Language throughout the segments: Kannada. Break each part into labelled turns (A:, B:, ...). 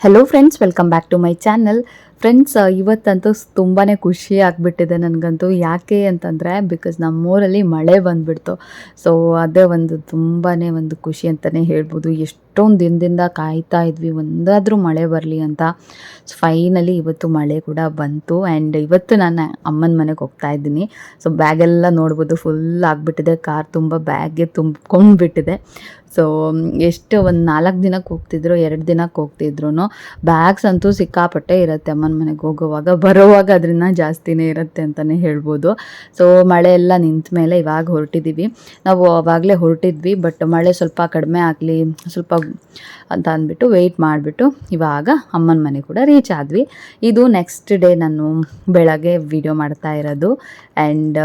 A: Hello friends welcome back to my channel friends ಇವತ್ತಂತೂ ತುಂಬಾ ಖುಷಿ ಆಗಿಬಿಟ್ಟಿದೆ ನನಗಂತೂ. ಯಾಕೆ ಅಂತಂದರೆ ಬಿಕಾಸ್ ನಮ್ಮೂರಲ್ಲಿ ಮಳೆ ಬಂದುಬಿಡ್ತು. ಸೊ ಅದೇ ಒಂದು ತುಂಬಾ ಒಂದು ಖುಷಿ ಅಂತಲೇ ಹೇಳ್ಬೋದು. ಎಷ್ಟೊಂದು ದಿನದಿಂದ ಕಾಯ್ತಾ ಇದ್ವಿ, ಒಂದಾದರೂ ಮಳೆ ಬರಲಿ ಅಂತ. ಸೊ ಫೈನಲಿ ಇವತ್ತು ಮಳೆ ಕೂಡ ಬಂತು. ಆ್ಯಂಡ್ ಇವತ್ತು ನಾನು ಅಮ್ಮನ ಮನೆಗೆ ಹೋಗ್ತಾ ಇದ್ದೀನಿ. ಸೊ ಬ್ಯಾಗೆಲ್ಲ ನೋಡ್ಬೋದು ಫುಲ್ ಆಗಿಬಿಟ್ಟಿದೆ. ಕಾರ್ ತುಂಬ ಬ್ಯಾಗ್ಗೆ ತುಂಬ್ಕೊಂಡ್ಬಿಟ್ಟಿದೆ. ಸೊ ಎಷ್ಟು ಒಂದು ನಾಲ್ಕು ದಿನಕ್ಕೆ ಹೋಗ್ತಿದ್ರು, ಎರಡು ದಿನಕ್ಕೆ ಹೋಗ್ತಿದ್ರು ಬ್ಯಾಗ್ಸ್ ಅಂತೂ ಸಿಕ್ಕಾಪಟ್ಟೆ ಇರುತ್ತೆ ಅಮ್ಮನ ಮನೆಗೆ ಹೋಗುವಾಗ. ಬರೋವಾಗ ಅದರಿಂದ ಜಾಸ್ತಿನೇ ಇರುತ್ತೆ ಅಂತಲೇ ಹೇಳ್ಬೋದು. ಸೊ ಮಳೆ ಎಲ್ಲ ನಿಂತ ಮೇಲೆ ಇವಾಗ ಹೊರಟಿದ್ದೀವಿ ನಾವು ಅವಾಗಲೇ ಹೊರಟಿದ್ವಿ ಬಟ್ ಮಳೆ ಸ್ವಲ್ಪ ಕಡಿಮೆ ಆಗಲಿ, ಸ್ವಲ್ಪ ಅಂತ ಅಂದ್ಬಿಟ್ಟು ವೆಯ್ಟ್ ಮಾಡಿಬಿಟ್ಟು ಇವಾಗ ಅಮ್ಮನ ಮನೆ ಕೂಡ ರೀಚ್ ಆದ್ವಿ. ಇದು ನೆಕ್ಸ್ಟ್ ಡೇ ನಾನು ಬೆಳಗ್ಗೆ ವಿಡಿಯೋ ಮಾಡ್ತಾ ಇರೋದು. ಆ್ಯಂಡ್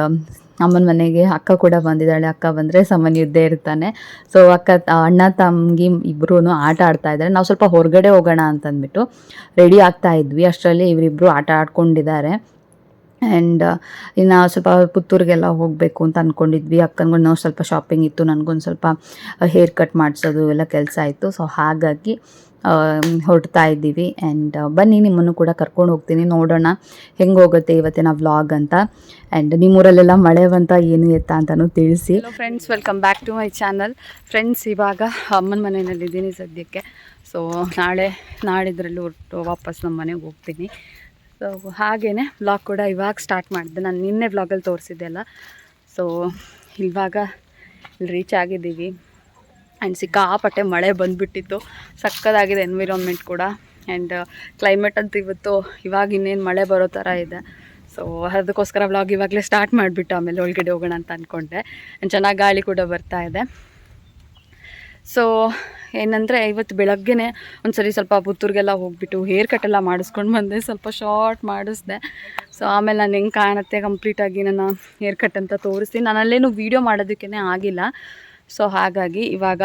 A: ಅಮ್ಮನ ಮನೆಗೆ ಅಕ್ಕ ಕೂಡ ಬಂದಿದ್ದಾಳೆ. ಅಕ್ಕ ಬಂದರೆ ಸಮನ್ ಇದ್ದೇ ಇರ್ತಾನೆ. ಸೊ ಅಕ್ಕ, ಅಣ್ಣ ತಂಗಿ ಇಬ್ಬರೂ ಆಟ ಆಡ್ತಾ ಇದ್ದಾರೆ. ನಾವು ಸ್ವಲ್ಪ ಹೊರಗಡೆ ಹೋಗೋಣ ಅಂತಂದ್ಬಿಟ್ಟು ರೆಡಿ ಆಗ್ತಾ ಇದ್ವಿ. ಅಷ್ಟರಲ್ಲಿ ಇವರಿಬ್ಬರು ಆಟ ಆಡ್ಕೊಂಡಿದ್ದಾರೆ. ಆ್ಯಂಡ್ ಇನ್ನು ಸ್ವಲ್ಪ ಪುತ್ತೂರಿಗೆಲ್ಲ ಹೋಗಬೇಕು ಅಂತ ಅಂದ್ಕೊಂಡಿದ್ವಿ ಅಕ್ಕನಿಗೂ ನಾವು ಸ್ವಲ್ಪ ಶಾಪಿಂಗ್ ಇತ್ತು. ನನಗೊಂದು ಸ್ವಲ್ಪ ಹೇರ್ ಕಟ್ ಮಾಡಿಸೋದು ಎಲ್ಲ ಕೆಲಸ ಇತ್ತು ಸೊ ಹಾಗಾಗಿ ಹೊರಡ್ತಾ ಇದ್ದೀವಿ. ಆ್ಯಂಡ್ ಬನ್ನಿ, ನಿಮ್ಮನ್ನು ಕೂಡ ಕರ್ಕೊಂಡು ಹೋಗ್ತೀನಿ. ನೋಡೋಣ ಹೆಂಗೆ ಹೋಗುತ್ತೆ ಇವತ್ತಿನ ವ್ಲಾಗ್ ಅಂತ. ಆ್ಯಂಡ್ ನಿಮ್ಮೂರಲ್ಲೆಲ್ಲ ಮಳೆ ಬಂತ, ಏನು ಎತ್ತ ಅಂತಲೂ ತಿಳಿಸಿ. Friends welcome back to my channel friends ಇವಾಗ ಅಮ್ಮನ ಮನೆಯಲ್ಲಿದ್ದೀನಿ ಸದ್ಯಕ್ಕೆ. ಸೊ ನಾಳೆ ನಾಳಿದ್ರಲ್ಲಿ ಹೊರಟು ವಾಪಸ್ ನಮ್ಮ ಮನೆಗೆ ಹೋಗ್ತೀನಿ. ಸೊ ಹಾಗೇ ವ್ಲಾಗ್ ಕೂಡ ಇವಾಗ ಸ್ಟಾರ್ಟ್ ಮಾಡಿದೆ. ನಾನು ನಿನ್ನೆ ವ್ಲಾಗಲ್ಲಿ ತೋರಿಸಿದ್ದೆ ಅಲ್ಲ. ಸೊ ಇವಾಗ ಇಲ್ಲಿ ರೀಚ್ ಆಗಿದ್ದೀವಿ. ಆ್ಯಂಡ್ ಸಿಕ್ಕಾಪಟ್ಟೆ ಮಳೆ ಬಂದುಬಿಟ್ಟಿತ್ತು. ಸಕ್ಕದಾಗಿದೆ ಎನ್ವಿರಾನ್ಮೆಂಟ್ ಕೂಡ. ಆ್ಯಂಡ್ ಕ್ಲೈಮೇಟ್ ಅಂತ ಇವತ್ತು ಇವಾಗ ಇನ್ನೇನು ಮಳೆ ಬರೋ ಥರ ಇದೆ. ಸೊ ಅದಕ್ಕೋಸ್ಕರ ವ್ಲಾಗ್ ಇವಾಗಲೇ ಸ್ಟಾರ್ಟ್ ಮಾಡಿಬಿಟ್ಟು ಆಮೇಲೆ ಒಳಗಡೆ ಹೋಗೋಣ ಅಂತ ಅಂದ್ಕೊಂಡೆ ಆ್ಯಂಡ್ ಚೆನ್ನಾಗಿ ಗಾಳಿ ಕೂಡ ಬರ್ತಾ ಇದೆ. ಸೊ ಏನಂದರೆ ಇವತ್ತು ಬೆಳಗ್ಗೆನೇ ಒಂದ್ಸರಿ ಸ್ವಲ್ಪ ಪುತ್ತೂರಿಗೆಲ್ಲ ಹೋಗ್ಬಿಟ್ಟು ಹೇರ್ ಕಟ್ ಎಲ್ಲ ಮಾಡಿಸ್ಕೊಂಡು ಬಂದೆ, ಸ್ವಲ್ಪ ಶಾರ್ಟ್ ಮಾಡಿಸ್ದೆ. ಸೊ ಆಮೇಲೆ ನಾನು ಹೆಂಗೆ ಕಾಣುತ್ತೆ ಕಂಪ್ಲೀಟಾಗಿ ನನ್ನ ಹೇರ್ ಕಟ್ ಅಂತ ತೋರಿಸ್ತೀನಿ. ನಾನು ಅಲ್ಲೇನು ವೀಡಿಯೋ ಮಾಡೋದಕ್ಕೇ ಆಗಿಲ್ಲ. ಸೊ ಹಾಗಾಗಿ ಇವಾಗ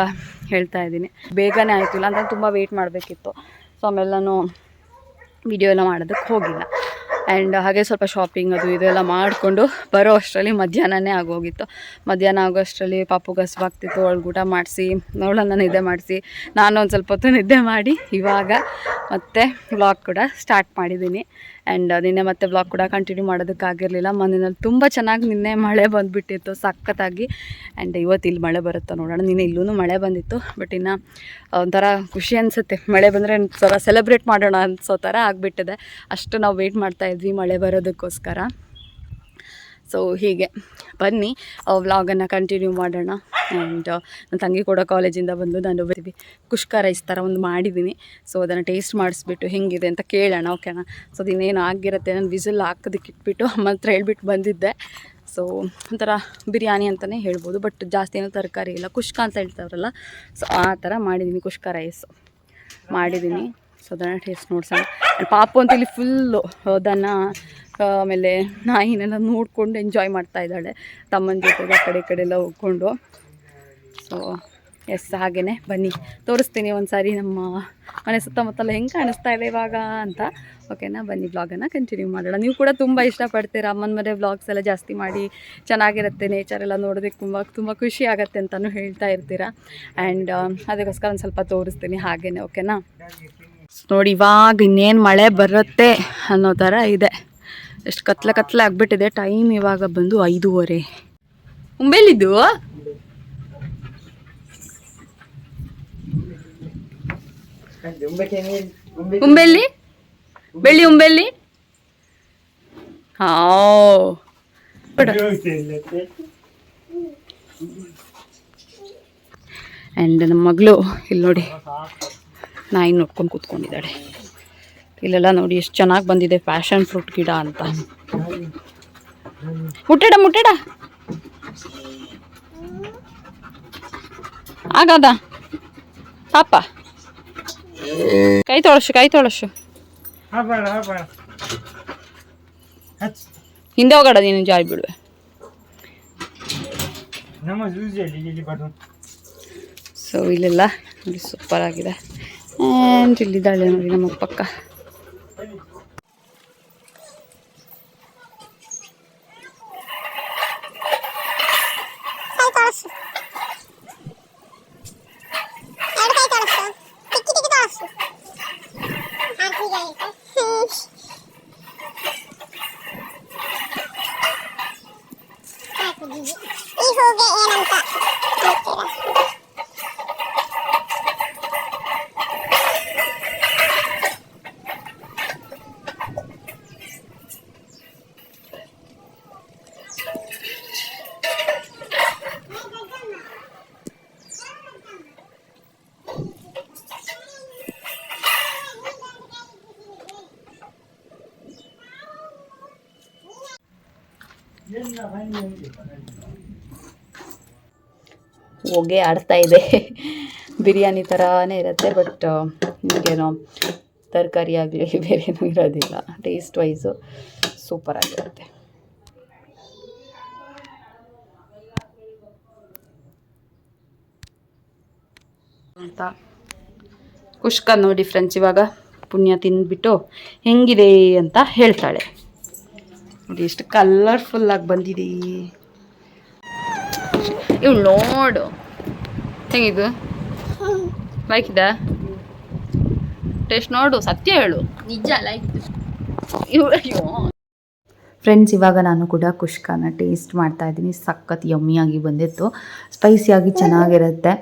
A: ಹೇಳ್ತಾ ಇದ್ದೀನಿ. ಬೇಗನೆ ಆಯಿತು ಇಲ್ಲ, ಅಂದರೆ ತುಂಬ ವೆಯ್ಟ್ ಮಾಡಬೇಕಿತ್ತು. ಸೊ ಆಮೇಲೆ ನಾನು ವಿಡಿಯೋ ಎಲ್ಲ ಮಾಡೋದಕ್ಕೆ ಹೋಗಿಲ್ಲ. ಆ್ಯಂಡ್ ಹಾಗೆ ಸ್ವಲ್ಪ ಶಾಪಿಂಗ್ ಅದು ಇದೆಲ್ಲ ಮಾಡಿಕೊಂಡು ಬರೋ ಅಷ್ಟರಲ್ಲಿ ಮಧ್ಯಾಹ್ನನೇ ಆಗೋಗಿತ್ತು. ಮಧ್ಯಾಹ್ನ ಆಗೋ ಅಷ್ಟರಲ್ಲಿ ಪಾಪು ಹಸ್ವಾಗ್ತಿತ್ತು ಅವಳಿಗೆ ಊಟ ಮಾಡಿಸಿ, ಅವಳನ್ನು ನಿದ್ದೆ ಮಾಡಿಸಿ ನಾನು ಒಂದು ಸ್ವಲ್ಪ ಹೊತ್ತು ನಿದ್ದೆ ಮಾಡಿ ಇವಾಗ ಮತ್ತೆ ವ್ಲಾಗ್ ಕೂಡ ಸ್ಟಾರ್ಟ್ ಮಾಡಿದ್ದೀನಿ. ಆ್ಯಂಡ್ ನಿನ್ನೆ ಮತ್ತೆ ಬ್ಲಾಗ್ ಕೂಡ ಕಂಟಿನ್ಯೂ ಮಾಡೋದಕ್ಕಾಗಿರಲಿಲ್ಲ. ಮನೆಯಲ್ಲಿ ತುಂಬ ಚೆನ್ನಾಗಿ ನಿನ್ನೆ ಮಳೆ ಬಂದುಬಿಟ್ಟಿತ್ತು, ಸಖತ್ತಾಗಿ. ಆ್ಯಂಡ್ ಇವತ್ತು ಇಲ್ಲಿ ಮಳೆ ಬರುತ್ತೋ ನೋಡೋಣ. ನಿನ್ನೆ ಇಲ್ಲೂ ಮಳೆ ಬಂದಿತ್ತು ಬಟ್ ಇನ್ನು ಒಂಥರ ಖುಷಿ ಅನಿಸುತ್ತೆ. ಮಳೆ ಬಂದರೆ ಸ್ವಲ್ಪ ಸೆಲೆಬ್ರೇಟ್ ಮಾಡೋಣ ಅನ್ಸೋ ಥರ ಆಗಿಬಿಟ್ಟಿದೆ. ಅಷ್ಟು ನಾವು ವೆಯ್ಟ್ ಮಾಡ್ತಾ ಇದ್ವಿ ಮಳೆ ಬರೋದಕ್ಕೋಸ್ಕರ. ಸೊ ಹೀಗೆ. ಬನ್ನಿ ವ್ಲಾಗನ್ನು ಕಂಟಿನ್ಯೂ ಮಾಡೋಣ. ಆ್ಯಂಡ್ ನನ್ನ ತಂಗಿ ಕೂಡ ಕಾಲೇಜಿಂದ ಬಂದು ನಾನು ಬರ್ತೀವಿ ಕುಷ್ಕ ರೈಸ್ ಥರ ಒಂದು ಮಾಡಿದ್ದೀನಿ. ಸೊ ಅದನ್ನು ಟೇಸ್ಟ್ ಮಾಡಿಸ್ಬಿಟ್ಟು ಹೆಂಗಿದೆ ಅಂತ ಕೇಳೋಣ ಓಕೆನಾ ಸೊ ಅದಿನ್ನೇನು ಆಗಿರುತ್ತೆ ನಾನು ವಿಸಿಲ್ ಹಾಕೋದಕ್ಕೆ ಇಟ್ಬಿಟ್ಟು ಅಮ್ಮ ಹತ್ರ ಹೇಳ್ಬಿಟ್ಟು ಬಂದಿದ್ದೆ. ಸೊ ಒಂಥರ ಬಿರಿಯಾನಿ ಅಂತಲೇ ಹೇಳ್ಬೋದು. ಬಟ್ ಜಾಸ್ತಿ ಏನೂ ತರಕಾರಿ ಇಲ್ಲ. ಕುಷ್ಕ ಅಂತ ಹೇಳ್ತಾರಲ್ಲ ಸೊ ಆ ಥರ ಮಾಡಿದ್ದೀನಿ ಕುಷ್ಕ ರೈಸ್ ಮಾಡಿದ್ದೀನಿ. ಸೊ ಅದನ್ನು ಟೇಸ್ಟ್ ನೋಡ್ಸೋಣ. ಪಾಪು ಅಂತ ಇಲ್ಲಿ ಫುಲ್ಲು ಅದನ್ನು ಆಮೇಲೆ ನಾಯಿನೆಲ್ಲ ನೋಡ್ಕೊಂಡು ಎಂಜಾಯ್ ಮಾಡ್ತಾ ಇದ್ದಾಳೆ. ತಮ್ಮನ ಜೊತೆಗೆ ಆ ಕಡೆ ಈ ಕಡೆ ಎಲ್ಲ ಹೋಗ್ಕೊಂಡು. ಸೊ ಎಸ್ ಹಾಗೇ ಬನ್ನಿ. ತೋರಿಸ್ತೀನಿ ಒಂದು ಸಾರಿ ನಮ್ಮ ಮನೆ ಸುತ್ತಮುತ್ತಲ ಹೆಂಗೆ ಕಾಣಿಸ್ತಾ ಇದೆ ಇವಾಗ ಅಂತ. ಓಕೆನಾ ಬನ್ನಿ ವ್ಲಾಗನ್ನು ಕಂಟಿನ್ಯೂ ಮಾಡೋಣ. ನೀವು ಕೂಡ ತುಂಬ ಇಷ್ಟಪಡ್ತೀರಾ. ಅಮ್ಮನ ಮನೆ ವ್ಲಾಗ್ಸ್ ಎಲ್ಲ ಜಾಸ್ತಿ ಮಾಡಿ ಚೆನ್ನಾಗಿರುತ್ತೆ ನೇಚರ್ ಎಲ್ಲ ನೋಡೋದಕ್ಕೆ ತುಂಬ ತುಂಬ ಖುಷಿ ಆಗುತ್ತೆ ಅಂತಲೂ ಹೇಳ್ತಾ ಇರ್ತೀರಾ. ಆ್ಯಂಡ್ ಅದಕ್ಕೋಸ್ಕರ ಒಂದು ಸ್ವಲ್ಪ ತೋರಿಸ್ತೀನಿ ಹಾಗೇ ಓಕೆನಾ ನೋಡಿ ಇವಾಗ ಇನ್ನೇನು ಮಳೆ ಬರುತ್ತೆ ಅನ್ನೋ ಥರ ಇದೆ. ಎಷ್ಟು ಕತ್ಲೆ ಕತ್ಲೆ ಆಗ್ಬಿಟ್ಟಿದೆ. ಟೈಮ್ ಇವಾಗ ಬಂದು ಐದೂವರೆ. ಉಂಬೇಲಿದ್ದು ಉಂಬೆಲ್ಲಿ ಬೆಳ್ಳಿ ಉಂಬೆಲ್ಲಿ ಹಾ ಆ್ಯಂಡ್ ನಮ್ಮ ಮಗಳು, ಇಲ್ಲಿ ನೋಡಿ. ನಾಯಿ ನೋಡ್ಕೊಂಡು ಕೂತ್ಕೊಂಡಿದ್ದಾಳೆ. ಇಲ್ಲೆಲ್ಲ ನೋಡಿ ಎಷ್ಟು ಚೆನ್ನಾಗಿ ಬಂದಿದೆ ಫ್ಯಾಷನ್ ಫ್ರೂಟ್ ಗಿಡ ಅಂತ. ಮುಟ್ಟಡ ಮುಟ್ಟಡ. ಆಗದ ಪಾಪ. ಕೈ ತೊಳಸು ಕೈ ತೊಳಸು. ಹಿಂದೆ ಹೋಗಡ ನೀನು ಜಾರಿ ಬಿಡುವೆ. ಸೊ ಇಲ್ಲೆಲ್ಲ ಸೂಪರ್ ಆಗಿದೆ. ಆ್ಯಂಡ್ ಇಲ್ಲಿದ್ದಾಳೆ ನೋಡಿ ನಮ್ಮ ಪಕ್ಕ Thank you. ಹೊಗೆ ಆಡ್ತಾ ಇದೆ. ಬಿರಿಯಾನಿ ಥರನೇ ಇರುತ್ತೆ ಬಟ್ ನಿಮಗೇನೋ ತರಕಾರಿ ಆಗಲಿ ಬೇರೇನೂ ಇರೋದಿಲ್ಲ. ಟೇಸ್ಟ್ ವೈಸು ಸೂಪರಾಗಿರುತ್ತೆ ಅಂತ. ಕುಷ್ಕ ನೋಡಿ ಫ್ರೆಂಡ್ಸ್ ಇವಾಗ ಪುಣ್ಯ ತಿಂದ್ಬಿಟ್ಟು ಹೆಂಗಿದೆ ಅಂತ ಹೇಳ್ತಾಳೆ. ನೋಡಿ ಎಷ್ಟು ಕಲರ್ಫುಲ್ಲಾಗಿ ಬಂದಿದೆ ಇವ್ ನೋಡು. ಹೆಂಗಿದು ಲೈಕಿದ ಟೇಸ್ಟ್ ನೋಡು ಸತ್ಯ ಹೇಳು.
B: ನಿಜ ಲೈಕ್
A: ಇವ್ ಅಯ್ಯೋ. ಫ್ರೆಂಡ್ಸ್ ಇವಾಗ ನಾನು ಕೂಡ ಕುಷ್ಕಾನ ಟೇಸ್ಟ್ ಮಾಡ್ತಾ ಇದ್ದೀನಿ. ಸಖತ್ ಯಮ್ಮಿಯಾಗಿ ಬಂದಿತ್ತು. ಸ್ಪೈಸಿಯಾಗಿ ಚೆನ್ನಾಗಿರುತ್ತೆ.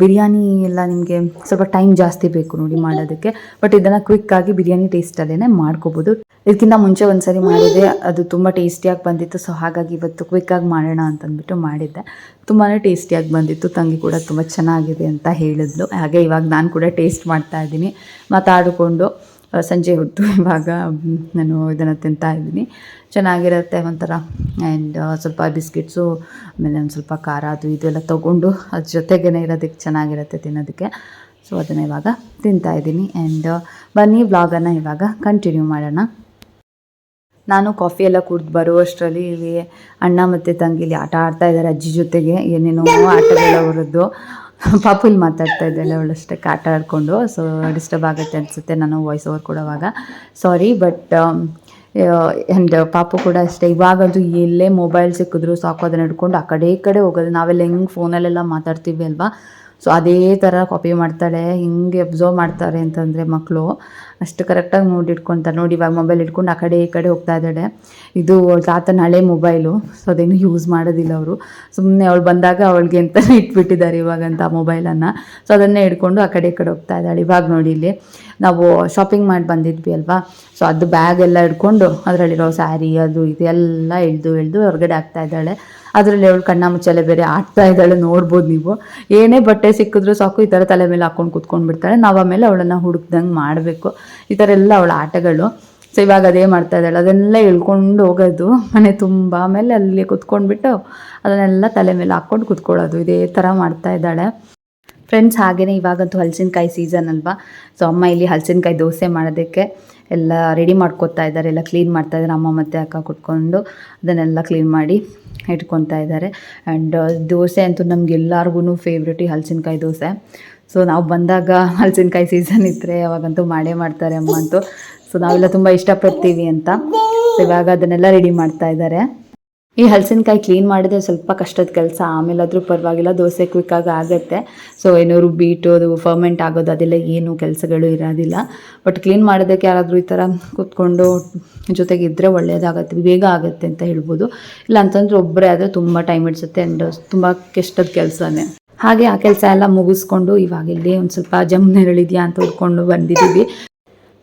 A: ಬಿರಿಯಾನಿ ಎಲ್ಲ ನಿಮಗೆ ಸ್ವಲ್ಪ ಟೈಮ್ ಜಾಸ್ತಿ ಬೇಕು ನೋಡಿ ಮಾಡೋದಕ್ಕೆ. ಬಟ್ ಇದನ್ನು ಕ್ವಿಕ್ಕಾಗಿ ಬಿರಿಯಾನಿ ಟೇಸ್ಟಲ್ಲೇ ಮಾಡ್ಕೋಬೋದು. ಇದಕ್ಕಿಂತ ಮುಂಚೆ ಒಂದ್ಸರಿ ಮಾಡಿದೆ ಅದು ತುಂಬ ಟೇಸ್ಟಿಯಾಗಿ ಬಂದಿತ್ತು. ಸೊ ಹಾಗಾಗಿ ಇವತ್ತು ಕ್ವಿಕ್ಕಾಗಿ ಮಾಡೋಣ ಅಂತಂದ್ಬಿಟ್ಟು ಮಾಡಿದ್ದೆ. ತುಂಬಾ ಟೇಸ್ಟಿಯಾಗಿ ಬಂದಿತ್ತು. ತಂಗಿ ಕೂಡ ತುಂಬ ಚೆನ್ನಾಗಿದೆ ಅಂತ ಹೇಳಿದ್ಲು. ಹಾಗೆ ಇವಾಗ ನಾನು ಕೂಡ ಟೇಸ್ಟ್ ಮಾಡ್ತಾ ಇದ್ದೀನಿ. ಮಾತಾಡಿಕೊಂಡು. ಸಂಜೆ ಹೊತ್ತು ಇವಾಗ ನಾನು ಇದನ್ನು ತಿಂತಾ ಇದ್ದೀನಿ. ಚೆನ್ನಾಗಿರುತ್ತೆ ಒಂಥರ. ಆ್ಯಂಡ್ ಸ್ವಲ್ಪ ಬಿಸ್ಕೆಟ್ಸು, ಆಮೇಲೆ ಒಂದು ಸ್ವಲ್ಪ ಖಾರ, ಅದು ಇದೆಲ್ಲ ತೊಗೊಂಡು ಅದ್ರ ಜೊತೆಗೇ ಇರೋದಕ್ಕೆ ಚೆನ್ನಾಗಿರುತ್ತೆ ತಿನ್ನೋದಕ್ಕೆ. ಸೊ ಅದನ್ನು ಇವಾಗ ತಿಂತಾ ಇದ್ದೀನಿ. ಆ್ಯಂಡ್ ಬನ್ನಿ ಬ್ಲಾಗನ್ನು ಇವಾಗ ಕಂಟಿನ್ಯೂ ಮಾಡೋಣ. ನಾನು ಕಾಫಿ ಎಲ್ಲ ಕುಡ್ದು ಬರುವಷ್ಟರಲ್ಲಿ ಇಲ್ಲಿ ಅಣ್ಣ ಮತ್ತು ತಂಗಿ ಇಲ್ಲಿ ಆಟ ಆಡ್ತಾ ಇದ್ದಾರೆ ಅಜ್ಜಿ ಜೊತೆಗೆ. ಏನೇನೋ ಆಟಗಳ ಅವರದ್ದು ಪಾಪುಲ್ ಮಾತಾಡ್ತಾ ಇದ್ದಾಳೆ ಅವಳಷ್ಟಕ್ಕೆ ಆಟ ಆಡಿಕೊಂಡು ಸೊ ಡಿಸ್ಟರ್ಬ್ ಆಗುತ್ತೆ ಅನಿಸುತ್ತೆ ನಾನು ವಾಯ್ಸ್ ಓವರ್ ಕೊಡೋವಾಗ. ಸಾರಿ ಬಟ್ ಆ್ಯಂಡ್ ಪಾಪು ಕೂಡ ಅಷ್ಟೇ ಇವಾಗಂತೂ ಎಲ್ಲೇ ಮೊಬೈಲ್ ಸಿಕ್ಕಿದ್ರು ಸಾಕು, ಅದನ್ನ ಹಿಡ್ಕೊಂಡು ಆ ಕಡೆ ಈ ಕಡೆ ಹೋಗೋದು. ನಾವೆಲ್ಲ ಹೆಂಗೆ ಫೋನಲ್ಲೆಲ್ಲ ಮಾತಾಡ್ತೀವಿ ಅಲ್ವಾ? ಸೊ ಅದೇ ಥರ ಕಾಪಿ ಮಾಡ್ತಾಳೆ, ಹಿಂಗೆ ಅಬ್ಸರ್ವ್ ಮಾಡ್ತಾರೆ ಅಂತಂದರೆ ಮಕ್ಕಳು ಅಷ್ಟು ಕರೆಕ್ಟಾಗಿ ನೋಡಿ ಇಟ್ಕೊತಾರೆ. ನೋಡಿ, ಇವಾಗ ಮೊಬೈಲ್ ಇಟ್ಕೊಂಡು ಆ ಕಡೆ ಈ ಕಡೆ ಹೋಗ್ತಾ ಇದ್ದಾಳೆ. ಇದು ಅವಳ ತಾತನ ಹಳೆ ಮೊಬೈಲು ಸೊ ಅದೇನು ಯೂಸ್ ಮಾಡೋದಿಲ್ಲ ಅವರು. ಸುಮ್ಮನೆ ಅವಳು ಬಂದಾಗ ಅವಳಿಗೆ ಅಂತಲೇ ಇಟ್ಬಿಟ್ಟಿದ್ದಾರೆ ಇವಾಗಂತ ಮೊಬೈಲನ್ನು ಸೊ ಅದನ್ನೇ ಹಿಡ್ಕೊಂಡು ಆ ಕಡೆ ಈ ಕಡೆ ಹೋಗ್ತಾ ಇದ್ದಾಳೆ. ಇವಾಗ ನೋಡಿ ಇಲ್ಲಿ, ನಾವು ಶಾಪಿಂಗ್ ಮಾಡಿ ಬಂದಿದ್ವಿ ಅಲ್ವಾ? ಸೊ ಅದು ಬ್ಯಾಗ್ ಎಲ್ಲ ಹಿಡ್ಕೊಂಡು ಅದರಲ್ಲಿರೋ ಸ್ಯಾರಿ ಅದು ಇದೆಲ್ಲ ಎಳ್ದು ಎಳ್ದು ಹೊರಗಡೆ ಆಗ್ತಾ ಇದ್ದಾಳೆ. ಅದರಲ್ಲಿ ಅವಳು ಕಣ್ಣ ಮುಚ್ಚಲೆ ಬೇರೆ ಆಡ್ತಾ ಇದ್ದಾಳೆ, ನೋಡ್ಬೋದು ನೀವು. ಏನೇ ಬಟ್ಟೆ ಸಿಕ್ಕಿದ್ರು ಸಾಕು, ಈ ಥರ ತಲೆ ಮೇಲೆ ಹಾಕೊಂಡು ಕುತ್ಕೊಂಡು ಬಿಡ್ತಾಳೆ. ನಾವು ಆಮೇಲೆ ಅವಳನ್ನು ಹುಡುಕ್ದಂಗೆ ಮಾಡಬೇಕು. ಈ ಥರ ಎಲ್ಲ ಅವಳ ಆಟಗಳು. ಸೊ ಇವಾಗ ಅದೇ ಮಾಡ್ತಾ ಇದ್ದಾಳೆ. ಅದನ್ನೆಲ್ಲ ಇಳ್ಕೊಂಡು ಹೋಗೋದು. ಮನೆ ತುಂಬ ಆಮೇಲೆ ಅಲ್ಲಿ ಕುತ್ಕೊಂಡ್ಬಿಟ್ಟು ಅದನ್ನೆಲ್ಲ ತಲೆ ಮೇಲೆ ಹಾಕ್ಕೊಂಡು ಕುತ್ಕೊಳ್ಳೋದು. ಇದೇ ಥರ ಮಾಡ್ತಾ ಇದ್ದಾಳೆ. ಫ್ರೆಂಡ್ಸ್ ಹಾಗೆಯೇ ಇವಾಗಂತೂ ಹಲಸಿನಕಾಯಿ ಸೀಸನ್ ಅಲ್ವಾ? ಸೊ ಅಮ್ಮ ಇಲ್ಲಿ ಹಲಸಿನಕಾಯಿ ದೋಸೆ ಮಾಡೋದಕ್ಕೆ ಎಲ್ಲ ರೆಡಿ ಮಾಡ್ಕೊತಾ ಇದ್ದಾರೆ. ಎಲ್ಲ ಕ್ಲೀನ್ ಮಾಡ್ತಾ ಇದ್ದಾರೆ. ಅಮ್ಮ ಮತ್ತು ಅಕ್ಕ ಕುಟ್ಕೊಂಡು ಅದನ್ನೆಲ್ಲ ಕ್ಲೀನ್ ಮಾಡಿ ಇಟ್ಕೊತಾ ಇದ್ದಾರೆ. ಆ್ಯಂಡ್ ದೋಸೆ ಅಂತೂ ನಮ್ಗೆ ಎಲ್ಲರಿಗೂ ಫೇವ್ರೆಟ್ ಈ ಹಲಸಿನಕಾಯಿ ದೋಸೆ. ಸೊ ನಾವು ಬಂದಾಗ ಹಲಸಿನಕಾಯಿ ಸೀಸನ್ ಇದ್ದರೆ ಅವಾಗಂತೂ ಮಾಡೇ ಮಾಡ್ತಾರೆ ಅಮ್ಮ ಅಂತೂ. ಸೊ ನಾವೆಲ್ಲ ತುಂಬ ಇಷ್ಟಪಡ್ತೀವಿ ಅಂತ. ಇವಾಗ ಅದನ್ನೆಲ್ಲ ರೆಡಿ ಮಾಡ್ತಾ ಇದ್ದಾರೆ. ಈ ಹಲಸಿನಕಾಯಿ ಕ್ಲೀನ್ ಮಾಡಿದ್ರೆ ಸ್ವಲ್ಪ ಕಷ್ಟದ ಕೆಲಸ, ಆಮೇಲಾದರೂ ಪರವಾಗಿಲ್ಲ, ದೋಸೆ ಕ್ವಿಕ್ಕಾಗಿ ಆಗುತ್ತೆ. ಸೊ ಏನು ರುಬ್ಬಿಟ್ಟು ಅದು ಫರ್ಮೆಂಟ್ ಆಗೋದು, ಅದೆಲ್ಲ ಏನು ಕೆಲಸಗಳು ಇರೋದಿಲ್ಲ. ಬಟ್ ಕ್ಲೀನ್ ಮಾಡೋದಕ್ಕೆ ಯಾರಾದರೂ ಈ ಥರ ಕೂತ್ಕೊಂಡು ಜೊತೆಗೆ ಇದ್ದರೆ ಒಳ್ಳೆಯದಾಗತ್ತೆ ಬೇಗ ಆಗುತ್ತೆ ಅಂತ ಹೇಳ್ಬೋದು. ಇಲ್ಲ ಅಂತಂದ್ರೆ ಒಬ್ಬರೇ ಆದರೆ ತುಂಬ ಟೈಮ್ ಹಿಡಿಸುತ್ತೆ ಆ್ಯಂಡ್ ತುಂಬ ಕಷ್ಟದ ಕೆಲಸನೇ. ಹಾಗೆ ಆ ಕೆಲಸ ಎಲ್ಲ ಮುಗಿಸ್ಕೊಂಡು ಇವಾಗ ಇಲ್ಲಿ ಒಂದು ಸ್ವಲ್ಪ ಜಮ್ ನೆರಳಿದೆಯಾ ಅಂತ ಹುಡ್ಕೊಂಡು ಬಂದಿದ್ದೀವಿ.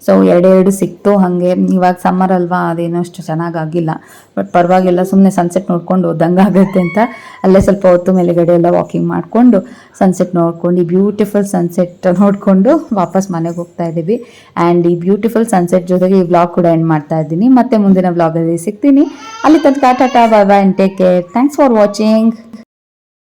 A: ಸೊ ಎರಡೆರಡು ಸಿಕ್ತು. ಹಾಗೆ ಇವಾಗ ಸಮ್ಮರ್ ಅಲ್ವಾ, ಅದೇನೋ ಅಷ್ಟು ಚೆನ್ನಾಗಾಗಿಲ್ಲ. ಬಟ್ ಪರವಾಗಿಲ್ಲ ಸುಮ್ಮನೆ ಸನ್ಸೆಟ್ ನೋಡ್ಕೊಂಡು ಹೋದಂಗೆ ಆಗುತ್ತೆ ಅಂತ. ಅಲ್ಲೇ ಸ್ವಲ್ಪ ಹೊತ್ತು ಮೇಲೆಗಡೆ ಎಲ್ಲ ವಾಕಿಂಗ್ ಮಾಡಿಕೊಂಡು ಸನ್ಸೆಟ್ ನೋಡ್ಕೊಂಡು ಬ್ಯೂಟಿಫುಲ್ ಸನ್ಸೆಟ್ ನೋಡಿಕೊಂಡು ವಾಪಸ್ ಮನೆಗೆ ಹೋಗ್ತಾ ಇದ್ದೀವಿ. ಆ್ಯಂಡ್ ಈ ಬ್ಯೂಟಿಫುಲ್ ಸನ್ಸೆಟ್ ಜೊತೆಗೆ ಈ ವ್ಲಾಗ್ ಕೂಡ ಎಂಡ್ ಮಾಡ್ತಾ ಇದ್ದೀನಿ. ಮತ್ತೆ ಮುಂದಿನ ವ್ಲಾಗಲ್ಲಿ ಸಿಗ್ತೀನಿ. ಅಲ್ಲಿ ತನಕ tata, bye and take care thanks for watching